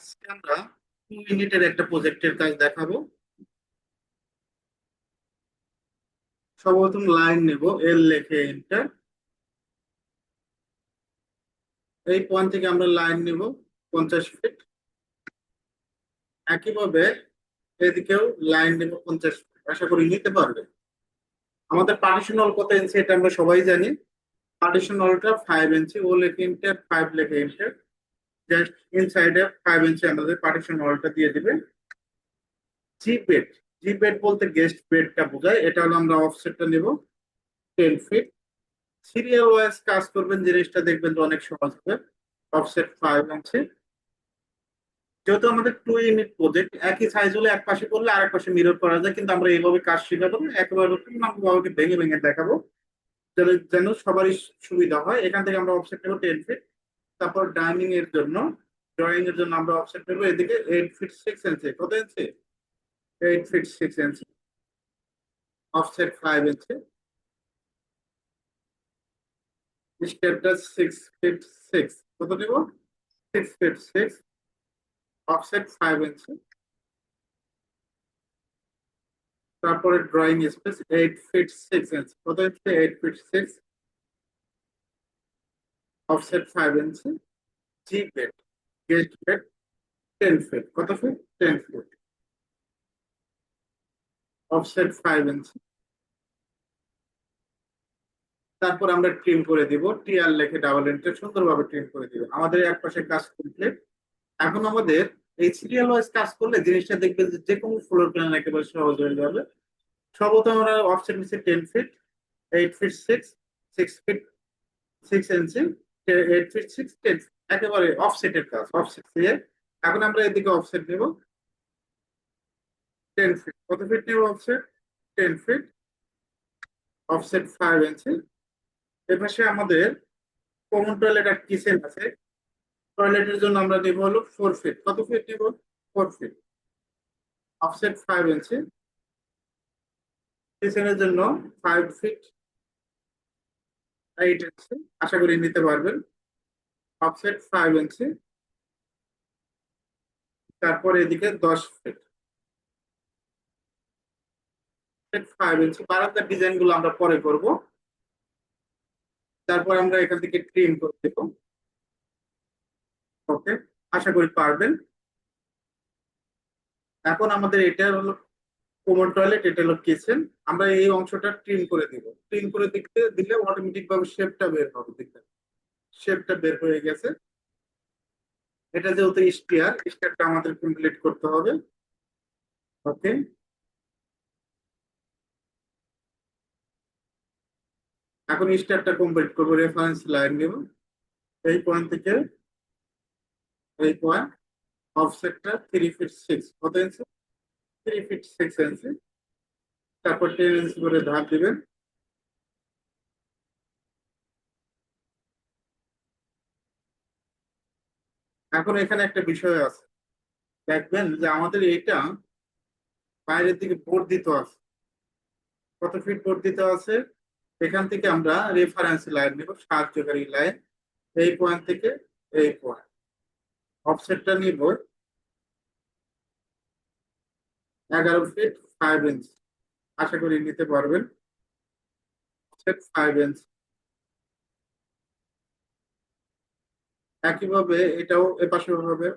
আজকে আমরা টু ইউনিটের একটা প্রজেক্টের কাজ দেখাবো। সর্বপ্রথম লাইন নেব এল লেখে এন্টার এই পয়েন্ট থেকে আমরা লাইন নেব, পঞ্চাশ ফিট একইভাবে এদিকেও লাইন নেব পঞ্চাশ ফিট আশা করি নিতে পারবে। আমাদের পার্টিশন হল কত ইঞ্চি এটা আমরা সবাই জানি। পার্টিশন হলটা ফাইভ ইঞ্চি ও লেখে ইন্টার ফাইভ লেখে ইন্টার জাস্ট ইনসাইডে ফাইভ ইঞ্চি আমাদের পার্টিশন হলটা দিয়ে দিবে। জি বেড জি বেড বলতে গেস্ট বেডটা বোঝায়। এটা হলো আমরা অফসেটটা নেব টেন ফিট সিরিয়াল ওয়াইজ কাজ করবেন, জিনিসটা দেখবেন যে অনেক সহজ হবে। অফসেট ফাইভ ইঞ্চি যেহেতু আমাদের টু ইউনিট প্রজেক্ট একই সাইজ হলে এক পাশে করলে আরেক পাশে মিরর করা যায়, কিন্তু আমরা এইভাবে কাজ শেখাবো একেবারে পূর্ণাঙ্গভাবে ভেঙে ভেঙে দেখাবো। যেন সবারই সুবিধা হয়, এখান থেকে আমরা অফসেট নেব টেন ফিট তারপর ডাইনিং এর জন্য ড্রয়িং এর জন্য আমরা অফসেট নেব এদিকে এইট ফিট সিক্স ইঞ্চি কত inch eight feet six inch offset five inch স্টেপটা সিক্স ফিট সিক্স কত নেব? Six feet six offset five inch তারপরে drawing space eight feet six inch কত inch eight feet six offset five inch G bed guest bed ten feet. কত feet? Ten feet. Offset five inch. তারপর আমরা trim করে দিব। TR লেখে double enter সুন্দরভাবে trim করে দিব। আমাদের এক পাশে কাজ কমপ্লিট এখন আমাদের এই সিরিয়াল ওয়াইজ কাজ করলে জিনিসটা দেখবেন যে যে কোনো ফ্লোর প্ল্যান একেবারে সহজ হয়ে যাবে। সর্বপ্রথম আমরা অফসেট নিচ্ছি ten feet eight feet six six feet six inch eight feet six ten একেবারে অফসেটের কাজ অফসেট দিয়ে এখন আমরা এদিকে অফসেট নেব। টেন ফিট কত ফিট নেব offset ten feet offset five inch এপাশে আমাদের কমন টয়লেট আর কিচেন আছে। টয়লেটের জন্য আমরা নেব হলো ফোর ফিট কত ফিট নেব? Four feet offset five inch কিচেনের জন্য ফাইভ ফিট এইট ইঞ্চি আশা করি নিতে পারবেন। অফসেট ফাইভ ইঞ্চি তারপর এদিকে দশ ফিট ফাইভ ইঞ্চি বারান্দার ডিজাইনগুলো আমরা পরে করব। তারপর আমরা এখান থেকে ট্রিম করে দেব। ওকে আশা করি পারবেন। এখন আমাদের এটা হলো কোমর টয়লেট এটা হলো কিচেন আমরা এই অংশটা ট্রিম করে দিব। ট্রিম করে দিতে দিলে অটোমেটিক ভাবে শেপটা বের হবে দেখবেন শেপটা বের হয়ে গেছে। এটা যেহেতু স্টিয়ার স্টিয়ারটা আমাদের কমপ্লিট করতে হবে। ওকে এখন স্টারটা কমপ্লিট করব রেফারেন্স লাইন নেব। এই পয়েন্ট থেকে, এই পয়েন্ট অফসেটটা থ্রি ফিট সিক্স কত inch three feet six inch তারপর টেন ইঞ্চি করে ধার দিবেন এখন এখানে একটা বিষয় আছে। দেখবেন যে আমাদের এটা বাইরের দিকে বর্ধিত আছে। কত ফিট বর্ধিত আছে? এখান থেকে আমরা রেফারেন্স লাইন নেব, সাহায্যকারী লাইন এই পয়েন্ট থেকে এই পয়েন্ট অফসেটটা নিব এগারো ফিট ফাইভ ইঞ্চ আশা করি নিতে পারবেন। ফাইভ ইঞ্চ একইভাবে এটাও এপাশে হবে।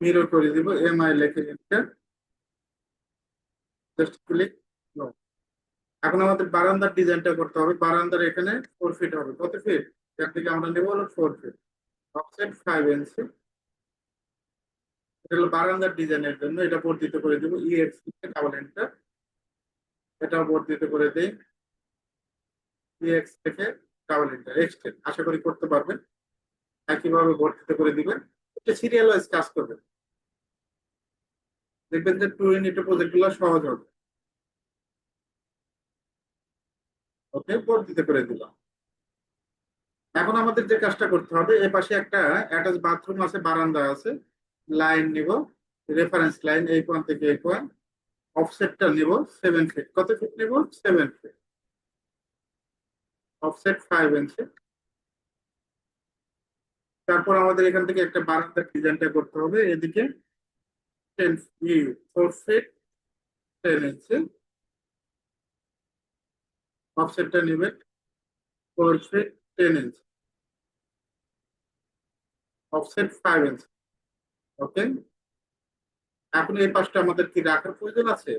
মিরর করে দিব এম আই লেখে জাস্ট এখন আমাদের বারান্দার ডিজাইনটা করতে হবে। বারান্দার এখানে ফোর ফিট হবে। কত ফিট থেকে আমরা নেব হলো four feet offset five inch এটা হলো বারান্দার ডিজাইনের জন্য, এটা বর্ধিত করে দেবো। ইএক্স ডাবল এন্টার এটা বর্ধিত করে দেই। ইএক্স থেকে ডাবল এন্টার এক্সটেন আশা করি করতে পারবেন। একইভাবে বর্ধিত করে দিবেন। এটা সিরিয়াল ওয়াইজ কাজ করবেন দেখবেন যে টু ইউনিটের প্রজেক্টগুলো সহজ হবে। ওকে, বর্ধিত করে দিলাম। এখন আমাদের যে কাজটা করতে হবে এ পাশে একটা অ্যাটাচ বাথরুম আছে, বারান্দা আছে। লাইন নিব রেফারেন্স লাইন এই পয়েন্ট থেকে এই পয়েন্ট অফসেটটা নিব সেভেন ফিট কত ফিট নিব? Seven feet offset five inch তারপর আমাদের এখান থেকে একটা বারান্দার ডিজাইনটা করতে হবে, এদিকে ten four feet ten inch অফসেটটা নেবে four feet ten inch offset five inch okay? এখন এই পাশটা আমাদের কি রাখার প্রয়োজন আছে?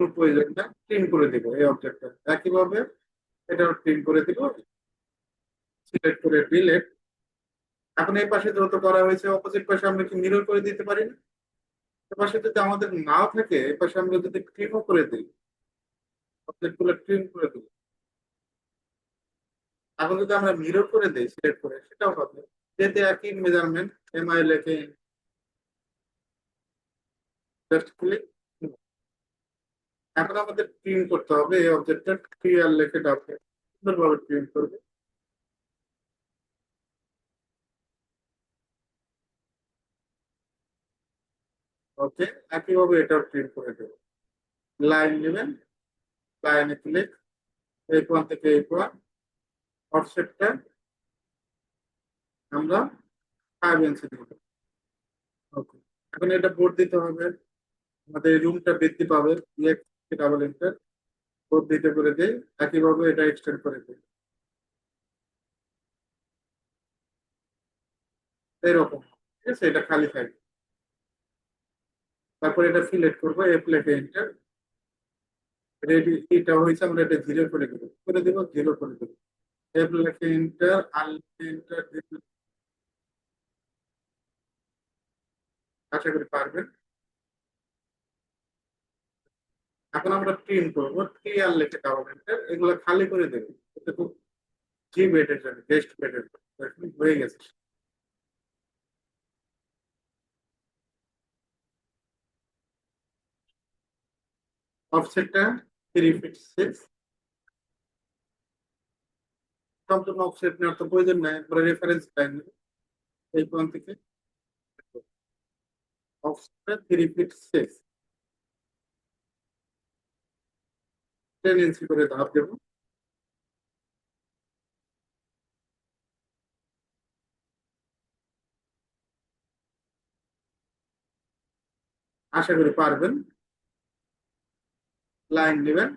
কোনো প্রয়োজন না প্রিন্ট করে দিব এই অবজেক্টটা একইভাবে এটাও প্রিন্ট করে দিব। সিলেক্ট করে ডিলেট এখন এই পাশে যত করা হয়েছে অপোজিট পাশে আমরা কি মিরর করে দিতে পারি না? পাশে যদি আমাদের নাও থাকে এ পাশে আমরা যদি ট্রিমও করে দিই অবজেক্টগুলো ট্রিম করে দিই। এখন যদি আমরা মিরর করে দিই সিলেক্ট করে, সেটাও হবে। যেতে একই মেজারমেন্ট এমআই লেখে জাস্ট এখন আমাদের প্রিন্ট করতে হবে, এই অবজেক্টটা ক্লিয়ার লেখে ডাকে সুন্দরভাবে প্রিন্ট করবে ওকে একইভাবে এটাও প্রিন্ট করে দেবো। লাইন নেবেন লাইনে ক্লিক এই পয়েন্ট থেকে এই পয়েন্ট অফসেটটা আমরা ফাইভ ইঞ্চি দেব। ওকে এখন এটা বোর্ড দিতে হবে। আমাদের রুমটা বৃদ্ধি পাবে ডাবল ইন্টার বোর্ড দিতে করে দিই একইভাবে এটা এক্সটেন্ড করে দিই এরকম, ঠিক আছে? এটা খালি থাকবে তারপর এটা সিলেক্ট করব এফ লেখে এন্টার রেডি এটা হয়েছে, আমরা এটা জিরো করে দেবো। করে দেবো জিরো করে দেবো। এফ লেখে এন্টার আর এন্টার আশা করি পারবেন। এখন আমরা প্রিন্ট করব থ্রি আর লেখে এন্টার এগুলো খালি করে দেবো। এটা খুব জি বেডের জন্য বেস্ট বেডের হয়ে গেছে। অফসেটটা থ্রি ফিট সিক্স সম্পূর্ণ অফসেট নেওয়ার তো প্রয়োজন নাই আমরা রেফারেন্স লাইন এই পয়েন্ট থেকে। অফসেটটা three feet six ten inch করে ধাপ দেব। আশা করি পারবেন। লাইন নেবেন।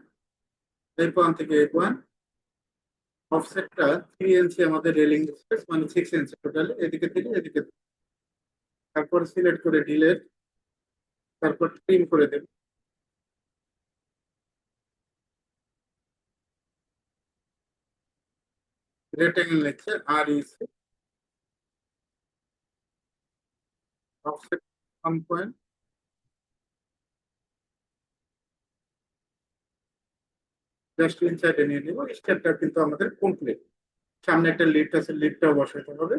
এই পয়েন্ট থেকে এই পয়েন্ট অফসেটটা থ্রি ইঞ্চি আমাদের রেলিং স্পেস মানে সিক্স ইঞ্চি টোটাল এদিকে থেকে এদিকে। তারপর সিলেক্ট করে ডিলেট তারপর ট্রিম করে দেব। নিচ্ছে আর ইসি অফসেট ওয়ান পয়েন্ট জাস্ট ইনসাইডে নিয়ে নিব স্টেপটা কিন্তু আমাদের কমপ্লিট সামনে একটা লিফট আছে লিফটটাও বসাতে হবে।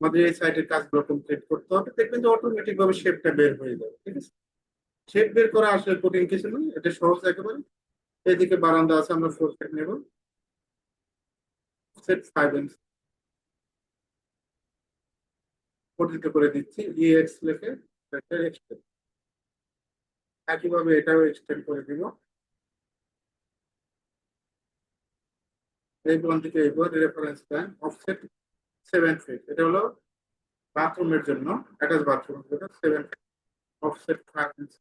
আমাদের এই সাইডের কাজগুলো কমপ্লিট করতে হবে। দেখবেন যে অটোমেটিক ভাবে শেপটা বের হয়ে যাবে, ঠিক আছে? শেপ বের করা আসলে কঠিন কিছু নয়, এটা সহজ একেবারে। এদিকে বারান্দা আছে, আমরা ফোর সেট নেব। সেট ফাইভ ইঞ্চ পরিচিত করে দিচ্ছি ইএক্স লিখে এক্সটেন্ড একইভাবে এটাও এক্সটেন্ড করে দিব। এই পয়েন্ট থেকে এই point reference line offset seven feet এটা হলো বাথরুমের জন্য অ্যাটাচ বাথরুমের জন্য seven feet offset five inch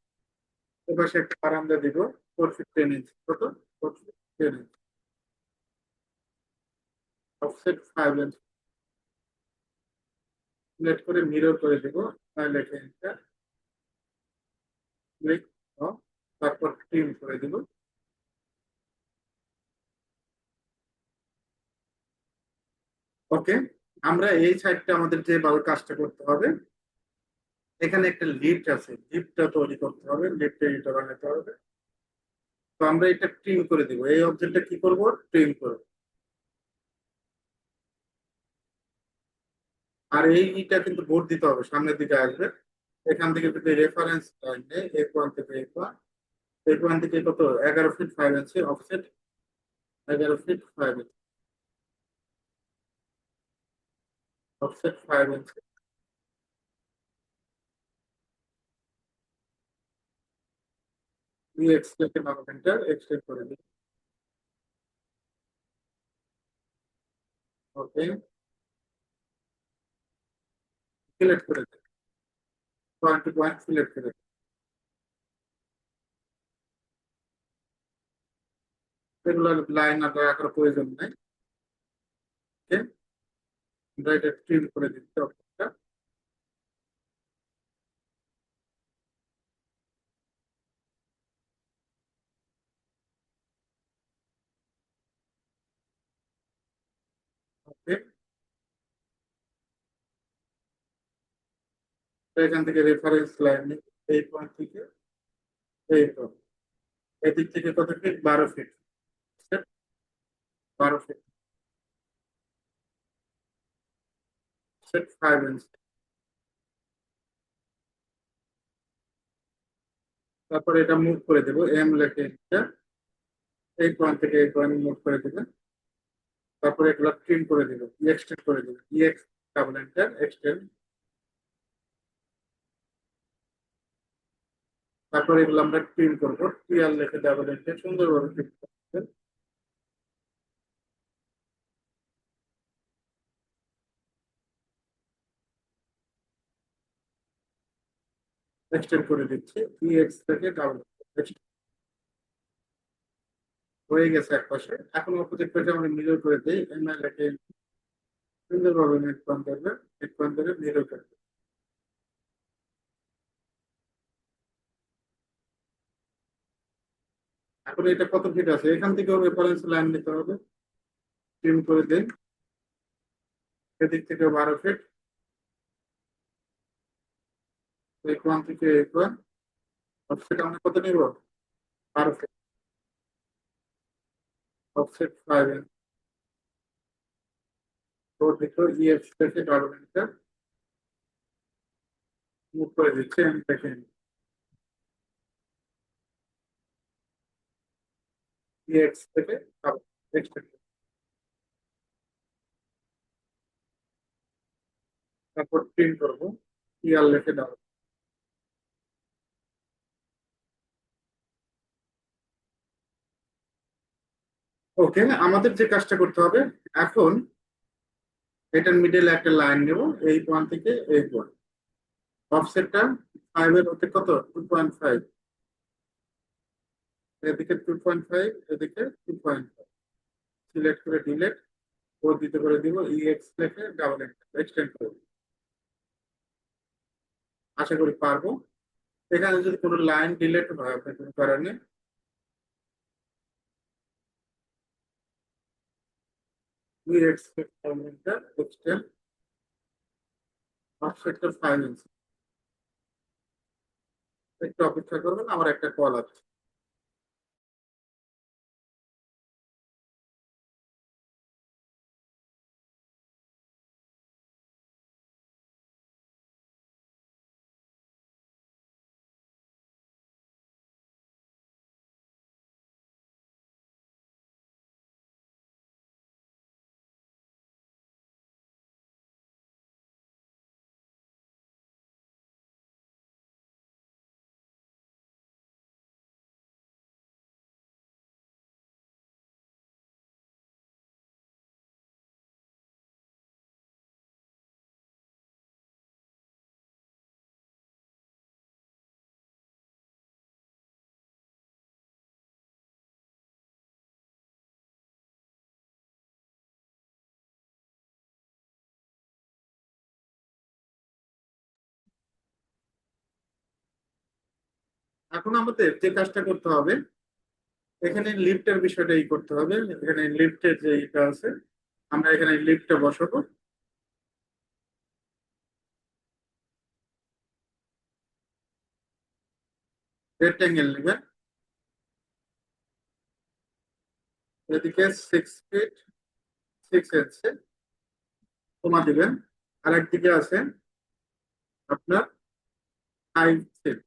এবার সে একটা বারান্দা দিব ফোর ফিট টেন ইঞ্চ কত? Four feet ten inch offset five select করে মিরর করে দিব লেখে ক্লিক তারপর ট্রিম করে দিব। ওকে আমরা এই সাইডটা আমাদের যে যেভাবে কাজটা করতে হবে, এখানে একটা লিফট আছে লিফটটা তৈরি করতে হবে লিফট এডিটর বানাতে হবে। তো আমরা এটা ট্রিম করে দিব, এই অবজেক্টটা কি করব? ট্রিম করব। আর এই ইটা কিন্তু ভোট দিতে হবে সামনের দিকে আসবে। এখান থেকে যদি রেফারেন্স লাইনে এই পয়েন্ট থেকে এই পয়েন্ট এই পয়েন্ট থেকে কত? এগারো ফিট ফাইভ ইঞ্চি অফসেট এগারো feet five inch offset 5 inches. We extend an augmenter, extend করে দিই ওকে সিলেক্ট করে দেবে পয়েন্ট টু পয়েন্ট সিলেক্ট করে দেবে এগুলো লাইন আর দয়া করার প্রয়োজন নাই ওকে আমরা এটা ট্রিম করে দিচ্ছি অপশনটা এখান থেকে রেফারেন্স লাইন এই পয়েন্ট থেকে এই পয়েন্ট এদিক থেকে কত ফিট বারো ফিট বারো ফিট সেট তারপরে এটা মুভ করে দেবো। এম লেখে এই পয়েন্ট থেকে এই পয়েন্ট মুভ করে দেবে। তারপরে এগুলো ট্রিম করে দেবো। এক্সটেন্ড করে দেবো। E X double enter extend তারপরে এগুলো আমরা ট্রিম করব। টিআর লেখে ডাবল এন্টার সুন্দরভাবে করতে এক্সটেন্ড করে দিচ্ছি। এক্স থেকে ডাবল হয়ে গেছে এক পাশে। এখন অপোজিট পাশে আমরা মিরর করে দিই। এমএল লেখে সুন্দরভাবে নেট পয়েন্ট করবে নেট পয়েন্ট করে মিরর করবে এখন এটা কত ফিট আছে? এখান থেকেও রেফারেন্স লাইন নিতে হবে। ট্রিম করে দিন। এদিক থেকে বারো ফিট এক ওয়ান থেকে এক ওয়ান অফসেট আমরা কত নিব বারো ফিট অফসেট ফাইভ এন তো দেখো ইএফ থেকে মুভ করে দিচ্ছে, আমি দেখেন ইএক্স থেকে এক্সটেন্ড তারপর প্রিন্ট করব ইয়ার লেখে ডাবল ওকে আমাদের যে কাজটা করতে হবে, এখন এটার মিডল একটা লাইন নেব, এই পয়েন্ট থেকে এই পয়েন্ট অফসেটটা ফাইভ এর হতে কত? টু পয়েন্ট ফাইভ এদিকে টু পয়েন্ট ফাইভ এদিকে টু পয়েন্ট ফাইভ সিলেক্ট করে ডিলেট ও দিতে করে দিব ই এক্স লেখে ডাবল এক্সটেন্ড করে আশা করি পারব। এখানে যদি কোনো লাইন ডিলেট হয়, আপনার কোনো কারণে ফাইভ ইঞ্চি একটু অপেক্ষা করবেন, আমার একটা কল আছে এখন আমাদের যে কাজটা করতে হবে, এখানে লিফটের বিষয়টা ই করতে হবে। এখানে লিফটের যে ইটা আছে, আমরা এখানে লিফটটা বসাবো। রেক্টেঙ্গেল নেবেন এদিকে six feet six inch comma দিবেন। আর একদিকে আছে আপনার ফাইভ ফিট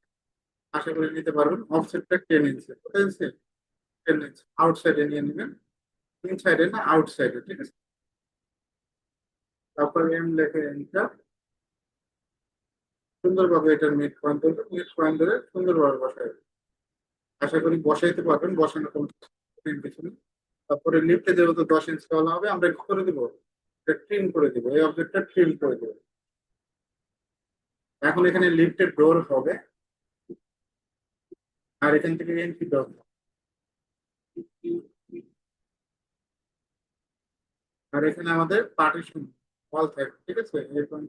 আশা করি নিতে পারবেন। অফসেটটা টেন ইঞ্চি ইঞ্চি টেন ইঞ্চি আউটসাইডে নিয়ে নেবেন। ইনসাইডে না আউটসাইডে ঠিক আছে? তারপর এম লেখে এন্টার সুন্দরভাবে এটার মিড পয়েন্ট ধরবে মিড পয়েন্ট ধরে সুন্দরভাবে বসাই আশা করি বসাইতে পারবেন। বসানো কোনো নেই তারপরে লিফটে যেহেতু দশ ইঞ্চি হওয়া হবে, আমরা করে দেবো? ট্রিম করে দেবো। এই অবজেক্টটা ট্রিম করে দেবো। এখন এখানে লিফটের ডোর হবে। আর এখান থেকে এন্ট্রি ডোর আর এখানে আমাদের পার্টিশন ওয়াল থাকবে, ঠিক আছে? এরকম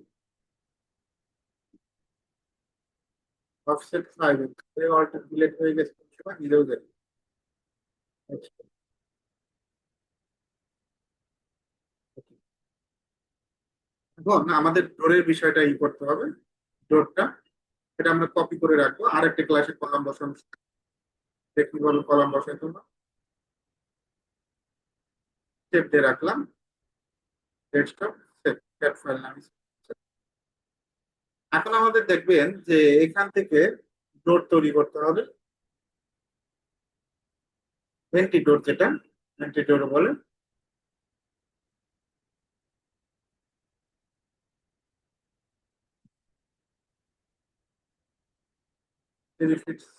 অফসেট ফাইভ এই ওয়ালটা ডিলেট হয়ে গেছে সময়, নিজেও জানি আচ্ছা। এখন আমাদের ডোরের বিষয়টা ই করতে হবে। ডোরটা এটা আমরা কপি করে রাখব। আর একটা ক্লাসে কলাম বসানো। টেকনিক্যাল কলাম বসাই তোমরা। সেভ দিয়ে রাখলাম। ডেস্কটপ সেভ ফাইল নাম। এখন আমাদের দেখবেন যে এখান থেকে ডোর তৈরি করতে হবে। এন্টি ডোর যেটা এন্টি ডোর বলে।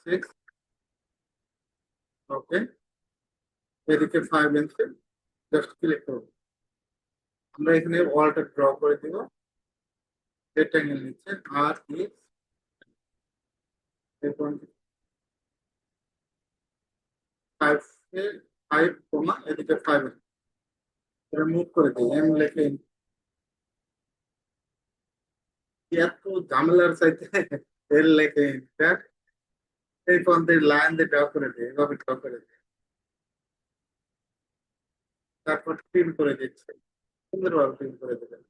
সিক্স ওকে এদিকে ফাইভ ইঞ্চি জাস্ট ক্লিক আমরা এখানে ওয়ালটা ড্র করে দিব। আর ই ফাইভ কমা এদিকে ফাইভ এটা মুভ করে দিই। এম লেখে এত ঝামেলার চাইতে এর লেখে এই পন্থের লাইন দিয়ে ড্র করে দিই এভাবে ড্র করে দিই তারপর প্রিন্ট করে দিচ্ছে সুন্দরভাবে প্রিন্ট করে দেবেন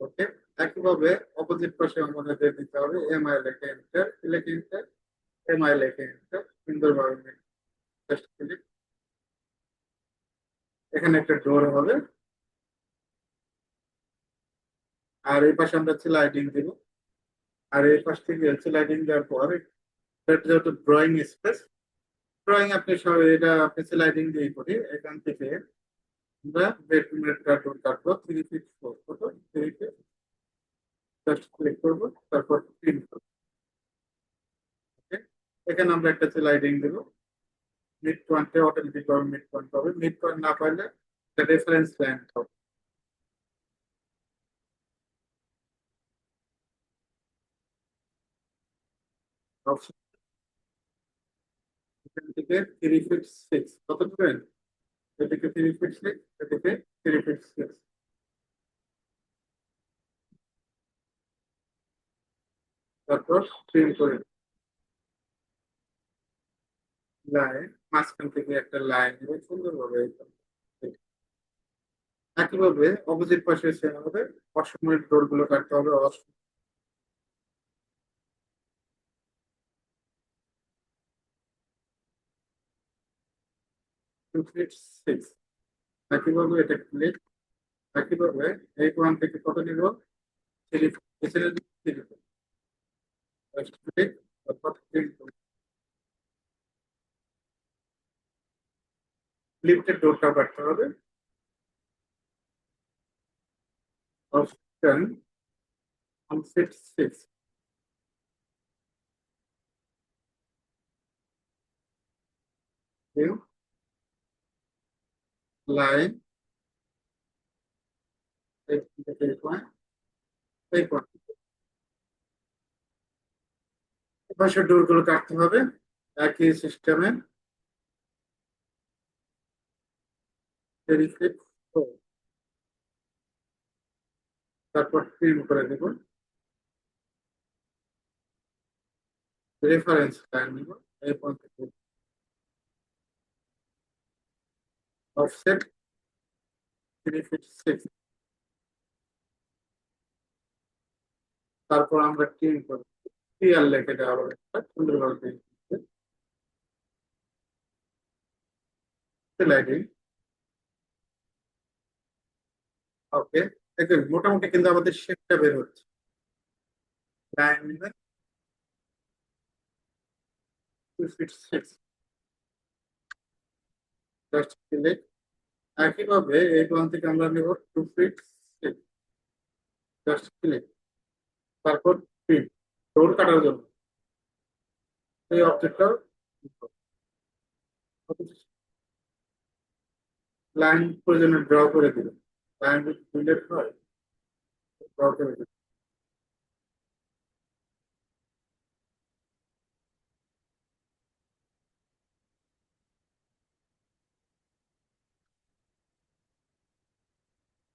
ওকে একইভাবে অপোজিট পাশে আমাদের দিতে হবে এম আই লেখে এন্টার লেখে এন্টার এম আই লেখে এন্টার সুন্দরভাবে জাস্ট ক্লিক এখানে একটা ডোর হবে। আর এই পাশে আমরা লাইটিং দিব। আর এই পাশ থেকে লাইটিং দেওয়ার পর যেহেতু ড্রয়িং স্পেস ড্রয়িং আপনি সব এটা আপনি লাইটিং দিয়ে করি, এখান থেকে আমরা বেডরুমের ডোর কাটবো থ্রি ফিট ফোর কত থ্রি ফিট জাস্ট ক্লিক করব, তারপর প্রিন্ট করব। এখানে আমরা একটা স্লাইডিং দেব। মিড পয়েন্টে অটোমেটিক ভাবে মিড পয়েন্ট পাবে মিড পয়েন্ট না পাইলে রেফারেন্স লাইন পাবে অপশন থ্রি ফিট সিক্স কত দেবেন এদিকে থ্রি ফিট সিক্স এদিকে থ্রি ফিট সিক্স তারপর করে লাইন মাঝখান থেকে একটা লাইন একইভাবে অপোজিট পাশে সেম হবে অসময়ের ডোরগুলো কাটতে হবে। অসময় টু ফিট সিক্স একইভাবে এটা ক্লিক একইভাবে এই ওয়ান থেকে কত নিব থ্রি এছাড়া থ্রি print করুন। লিফটের ডোরটা কাটতে হবে অপশন আনসেট সিক্স পয়েন্ট পাশে ডোরগুলো কাটতে হবে একই সিস্টেমে তারপর প্রিন্ট করে দেব রেফারেন্স লাইন নিব। এই ফিট সিক্স তারপর আমরা করব। দেওয়া হবে ওকে মোটামুটি কিন্তু আমাদের শেপটা বের হচ্ছে। Line two feet six just select একইভাবে এই ওয়ান থেকে আমরা নেব টু ফিট জাস্ট সিলেক্ট তারপর প্রিন্ট ডোর কাটার জন্য। এই অবজেক্টটা লাইন প্রয়োজনে ড্র করে দিল লাইন ডিলেট হয় ড্র করে দিল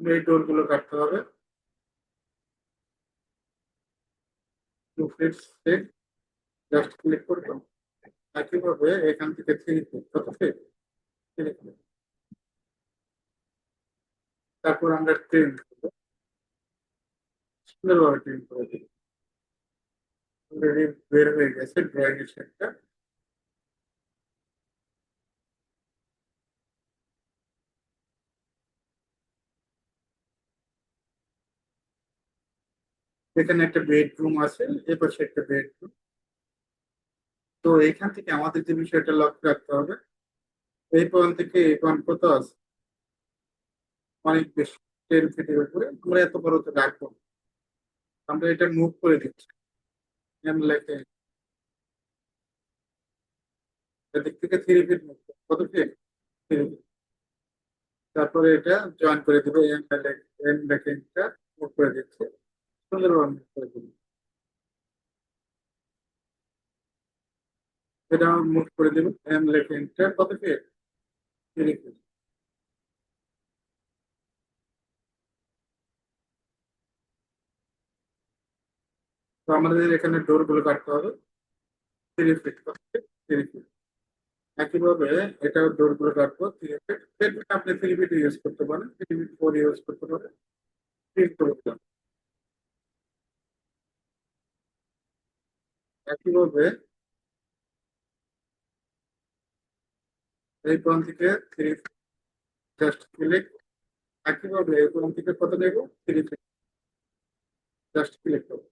এই ডোরগুলো কাটতে হবে। Two feet six just click করব একইভাবে এখান থেকে থ্রি ফিট কত ফিট তারপর আমরা ট্রেন করব। সুন্দরভাবে ট্রেন করে দিই বের হয়ে গেছে ড্রয়িং এর সেটটা এখানে একটা বেডরুম আছে এ পাশে একটা বেডরুম তো এখান থেকে আমাদের যে বিষয়টা লক্ষ্য রাখতে হবে, এই পয়েন্ট থেকে এই পয়েন্ট কত আছে অনেক বেশি টেন ফিটের উপরে। আমরা এত বড় তো রাখব আমরা এটা মুভ করে দিচ্ছি। লেখে এদিক থেকে থ্রি ফিট মুভ কত ফিট থ্রি ফিট তারপরে এটা জয়েন করে দিব, এম এম লেখে মুভ করে দিচ্ছি। এটা মুভ করে দিব এম লেখে এটা কত ফিট থ্রি তো আমাদের এখানে ডোরগুলো কাটতে হবে। থ্রি ফিট থ্রি ফিট একইভাবে এটা ডোরগুলো কাটবো থ্রি ফিট থ্রি ফিট আপনি থ্রি ফিট ইউজ করতে পারেন থ্রি ফিট ফোর ইউজ করতে পারেন। প্রিন্ট করে একইভাবে এই পয়েন্ট থেকে থ্রি জাস্ট ক্লিক একইভাবে এই পয়েন্ট থেকে কত নেব থ্রি জাস্ট ক্লিক করব।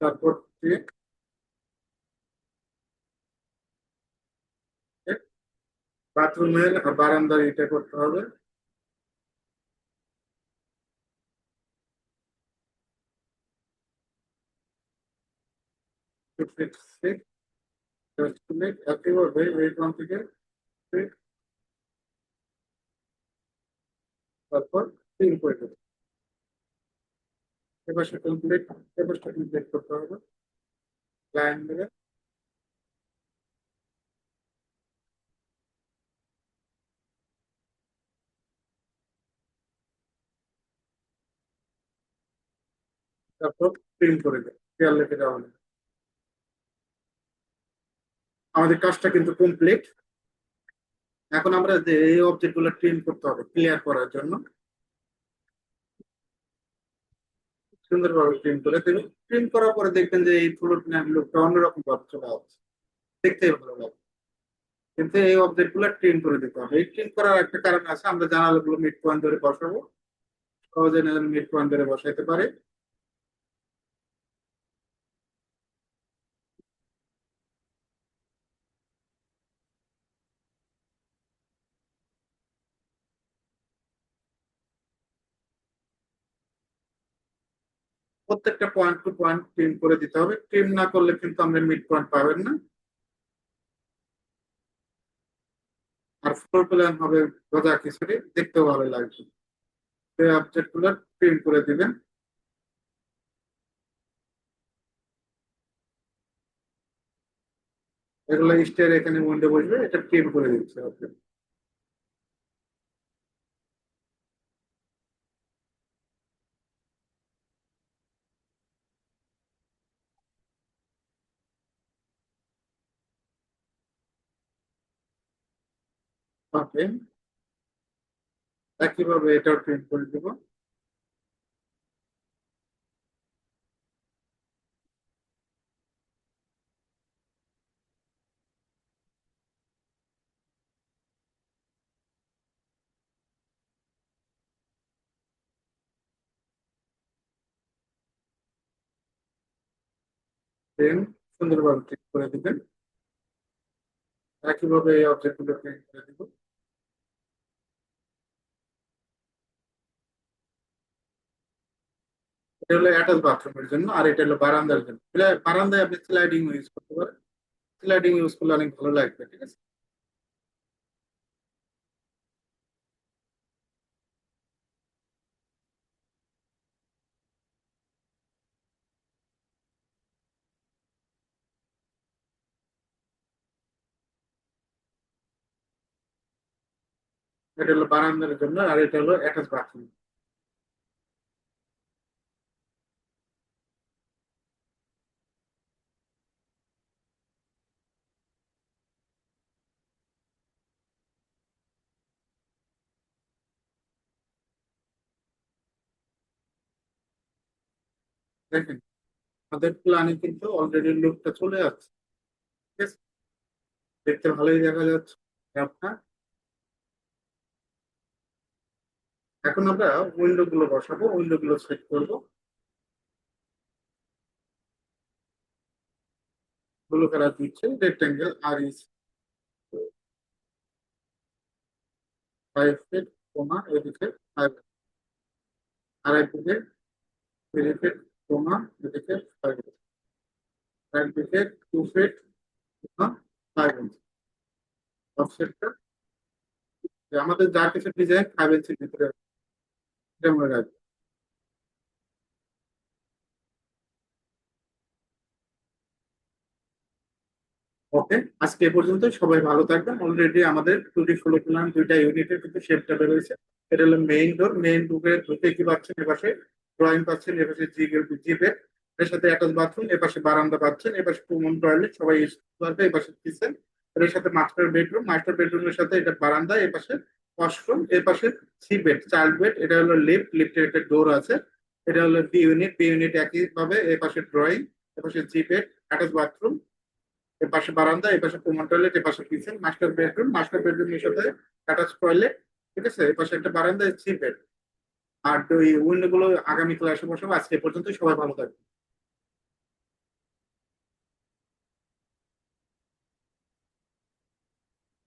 তারপর ক্লিক বাথরুমের বারান্দার এটা করতে হবে। একইভাবে এই পয়েন্ট থেকে click, তারপর তিন করে দেবো এবার সেটা কমপ্লিট এবার সেটা কমপ্লিট করতে হবে লাইন দেবে তারপর প্রিন্ট করে দেবে খেয়াল রেখে দেওয়া হলো আমাদের কাজটা কিন্তু কমপ্লিট এখন আমরা যে এই অবজেক্টগুলো ট্রিম করতে হবে ক্লিয়ার করার জন্য। সুন্দরভাবে ট্রিম করে দেবেন ট্রিম করার পরে দেখবেন যে এই ফ্লোর প্ল্যান অন্যরকম ভাবে চলে আসছে। দেখতে ভালো লাগে কিন্তু এই অবজেক্টগুলো করে দিতে হবে। এই ট্রিম করার একটা কারণ আছে, আমরা জানালা গুলো মিড পয়েন্ট ধরে বসাবো। সহজে মিড পয়েন্ট ধরে বসাইতে পারে। প্রত্যেকটা পয়েন্ট টু পয়েন্ট ট্রিম করে দিতে হবে। ট্রিম না করলে কিন্তু আমরা মিড পয়েন্ট পাবেন না। আর ফ্লোর প্ল্যান হবে গজা খিচুড়ি, দেখতেও ভালো লাগবে। সেই অবজেক্টগুলো ট্রিম করে দিবেন। এগুলো স্টেয়ার এখানে উইন্ডো বসবে, এটা ট্রিম করে দিচ্ছে ওকে ওকে একইভাবে এটাও ট্রিম করে দিব। সুন্দরভাবে ঠিক করে দিবেন। একইভাবে এই অবজেক্ট গুলোকে করে দিব। এটা হলো অ্যাটাচ বাথরুমের জন্য, আর এটা হলো বারান্দার জন্য। বারান্দায় আপনি স্লাইডিং ইউজ করতে পারেন। স্লাইডিং ইউজ করলে অনেক ভালো লাগবে, ঠিক আছে? এটা হলো বারান্দার জন্য, আর এটা হলো অ্যাটাচ বাথরুম। দেখেন আমাদের প্ল্যানে কিন্তু অলরেডি লুকটা চলে আসছে ঠিক আছে? দেখতে ভালোই দেখা যাচ্ছে। আপনার? এখন আমরা উইন্ডো গুলো বসাবো উইন্ডো গুলো সেট করব। ব্লু কালার দিচ্ছে রেক্টেঙ্গেল আর ইস ফাইভ ফিট কোমা এদিকে ফাইভ আর একদিকে থ্রি ফিট কোমা এদিকে টু ফিট ফাইভ ইঞ্চি অফসেটটা আমাদের যা কিছু ডিজাইন ফাইভ ভিতরে রাখবে। ওকে আজকে এ পর্যন্ত সবাই ভালো থাকবেন। অলরেডি আমাদের টুটি ষোলো প্ল্যান দুইটা ইউনিটের কিন্তু শেপটা বেরোয়েছে এটা হলো মেইন ডোর মেইন ডোরে ঢুকে কি পাচ্ছেন এপাশে? ড্রয়িং পাচ্ছেন এপাশে জি জিপে এর সাথে অ্যাটাচ বাথরুম এপাশে বারান্দা পাচ্ছেন এপাশে কমন টয়লেট সবাই পারবে এপাশে কিচেন এর সাথে মাস্টার বেডরুম মাস্টার বেডরুমের সাথে এটা বারান্দা এপাশে ওয়াশরুম এর পাশে থ্রি বেড চাইল্ড বেড এটা হলো লিফট লিফটের একটা ডোর আছে এটা হলো বি ইউনিট বি ইউনিট একই ভাবে এর পাশে ড্রয়িং এপাশে জি বেড অ্যাটাচ বাথরুম এর পাশে বারান্দা এর পাশে কমন টয়লেট এর পাশে কিচেন মাস্টার বেডরুম মাস্টার বেডরুমের সাথে অ্যাটাচ টয়লেট ঠিক আছে এর পাশে একটা বারান্দা থ্রি বেড আর ওই উইন্ডো গুলো আগামী ক্লাসে বসাবো। আজকে পর্যন্ত সবাই ভালো থাকবে